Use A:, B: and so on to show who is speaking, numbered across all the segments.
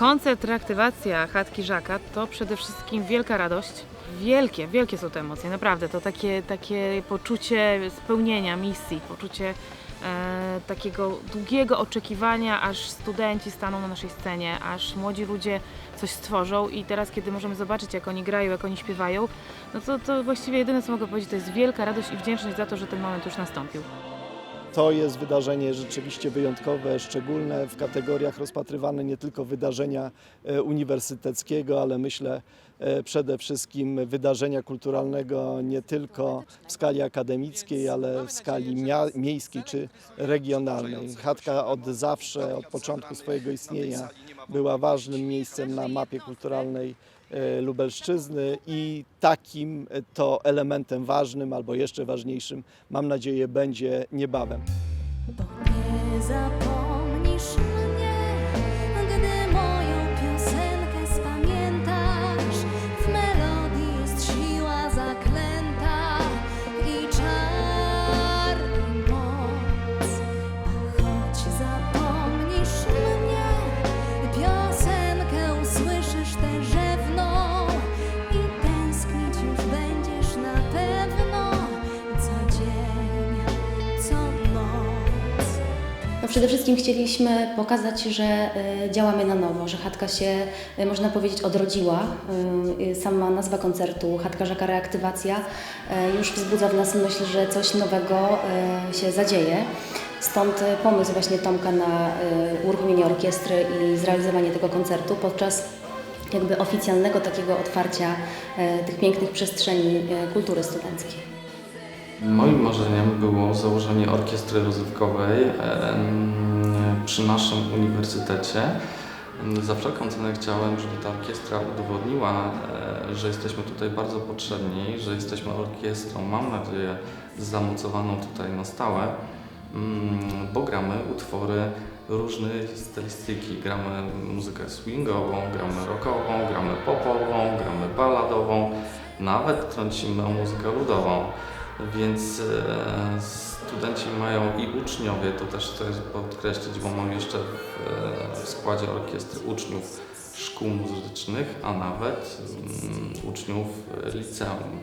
A: Koncert, reaktywacja Chatki Żaka to przede wszystkim wielka radość. Wielkie, wielkie są te emocje, naprawdę. To takie, takie poczucie spełnienia misji, poczucie e, takiego długiego oczekiwania, aż studenci staną na naszej scenie, aż młodzi ludzie coś stworzą i teraz, kiedy możemy zobaczyć, jak oni grają, jak oni śpiewają, no to, to właściwie jedyne, co mogę powiedzieć, to jest wielka radość i wdzięczność za to, że ten moment już nastąpił.
B: To jest wydarzenie rzeczywiście wyjątkowe, szczególne w kategoriach rozpatrywane nie tylko wydarzenia e, uniwersyteckiego, ale myślę e, przede wszystkim wydarzenia kulturalnego nie tylko w skali akademickiej, ale w skali miejskiej czy regionalnej. Chatka od zawsze, od początku swojego istnienia była ważnym miejscem na mapie kulturalnej Lubelszczyzny i takim e, to elementem ważnym albo jeszcze ważniejszym, mam nadzieję, będzie niebawem.
C: Bo nie
D: przede wszystkim chcieliśmy pokazać, że e, działamy na nowo, że chatka się, e, można powiedzieć, odrodziła. E, Sama nazwa koncertu, Chatka Żaka Reaktywacja, już wzbudza w nas myśl, że coś nowego się zadzieje. Stąd pomysł właśnie Tomka na uruchomienie orkiestry i zrealizowanie tego koncertu podczas jakby oficjalnego takiego otwarcia tych pięknych przestrzeni kultury studenckiej.
E: Moim marzeniem było założenie orkiestry rozrywkowej przy naszym uniwersytecie. Za wszelką cenę chciałem, żeby ta orkiestra udowodniła, e, że jesteśmy tutaj bardzo potrzebni, że jesteśmy orkiestrą, mam nadzieję, zamocowaną tutaj na stałe, mm, bo gramy utwory różnej stylistyki. Gramy muzykę swingową, gramy rockową, gramy popową, gramy balladową, nawet trącimy o muzykę ludową. Więc e, studenci mają i uczniowie, to też chcę podkreślić, bo mam jeszcze w, e, w składzie orkiestry uczniów szkół muzycznych, a nawet mm, uczniów liceum.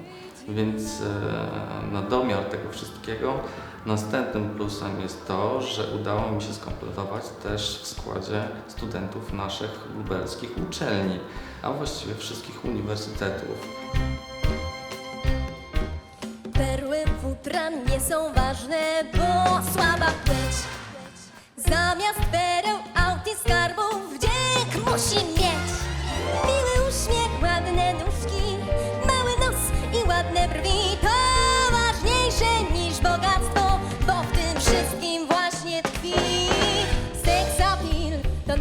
E: Więc e, na domiar tego wszystkiego następnym plusem jest to, że udało mi się skompletować też w składzie studentów naszych lubelskich uczelni, a właściwie wszystkich uniwersytetów.
C: Futra nie są ważne, bo słaba płeć. Zamiast pereł, aut i skarbów wdzięk musi mieć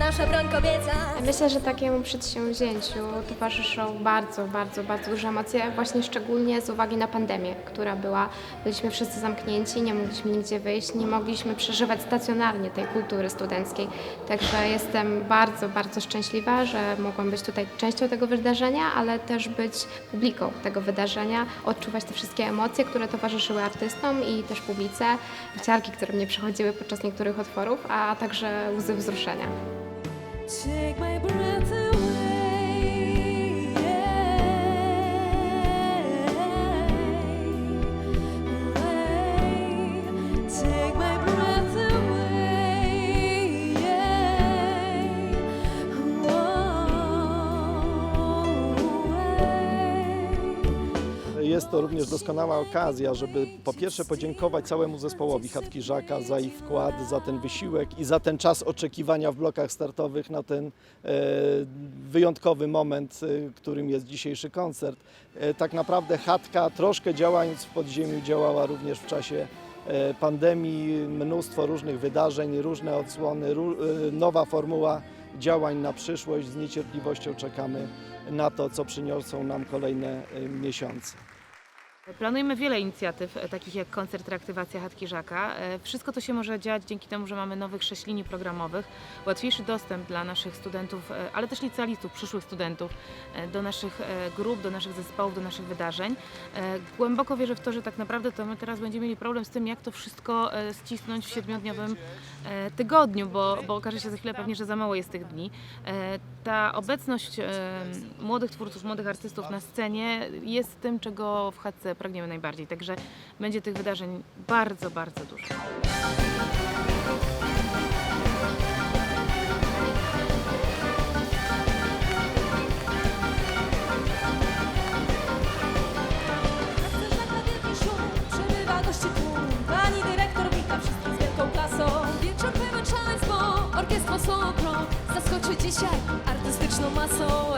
C: nasza broń kobieca
F: Myślę, że takiemu przedsięwzięciu towarzyszą bardzo, bardzo, bardzo duże emocje, właśnie szczególnie z uwagi na pandemię, która była. Byliśmy wszyscy zamknięci, nie mogliśmy nigdzie wyjść, nie mogliśmy przeżywać stacjonarnie tej kultury studenckiej. Także jestem bardzo, bardzo szczęśliwa, że mogłam być tutaj częścią tego wydarzenia, ale też być publiką tego wydarzenia, odczuwać te wszystkie emocje, które towarzyszyły artystom i też publice, ciarki, które mnie przechodziły podczas niektórych utworów, a także łzy wzruszenia.
C: Take my breath away.
B: Jest to również doskonała okazja, żeby po pierwsze podziękować całemu zespołowi Chatki Żaka za ich wkład, za ten wysiłek i za ten czas oczekiwania w blokach startowych na ten e, wyjątkowy moment, e, którym jest dzisiejszy koncert. E, tak naprawdę Chatka troszkę działając w podziemiu działała również w czasie pandemii, mnóstwo różnych wydarzeń, różne odsłony, nowa formuła działań na przyszłość. Z niecierpliwością czekamy na to, co przyniosą nam kolejne miesiące.
A: Planujemy wiele inicjatyw, e, takich jak koncert Reaktywacja Chatki Żaka. E, Wszystko to się może dziać dzięki temu, że mamy nowych sześć programowych, łatwiejszy dostęp dla naszych studentów, e, ale też licealistów, przyszłych studentów do naszych grup, do naszych zespołów, do naszych wydarzeń. Głęboko wierzę w to, że tak naprawdę to my teraz będziemy mieli problem z tym, jak to wszystko ścisnąć w siedmiodniowym tygodniu, bo, bo okaże się za chwilę pewnie, że za mało jest tych dni. Ta obecność młodych twórców, młodych artystów na scenie jest tym, czego w chatce pragniemy najbardziej. Także będzie tych wydarzeń bardzo, bardzo dużo.
G: Pani dyrektor wita z wielką klasą pro Zaskoczy dzisiaj artystyczną masą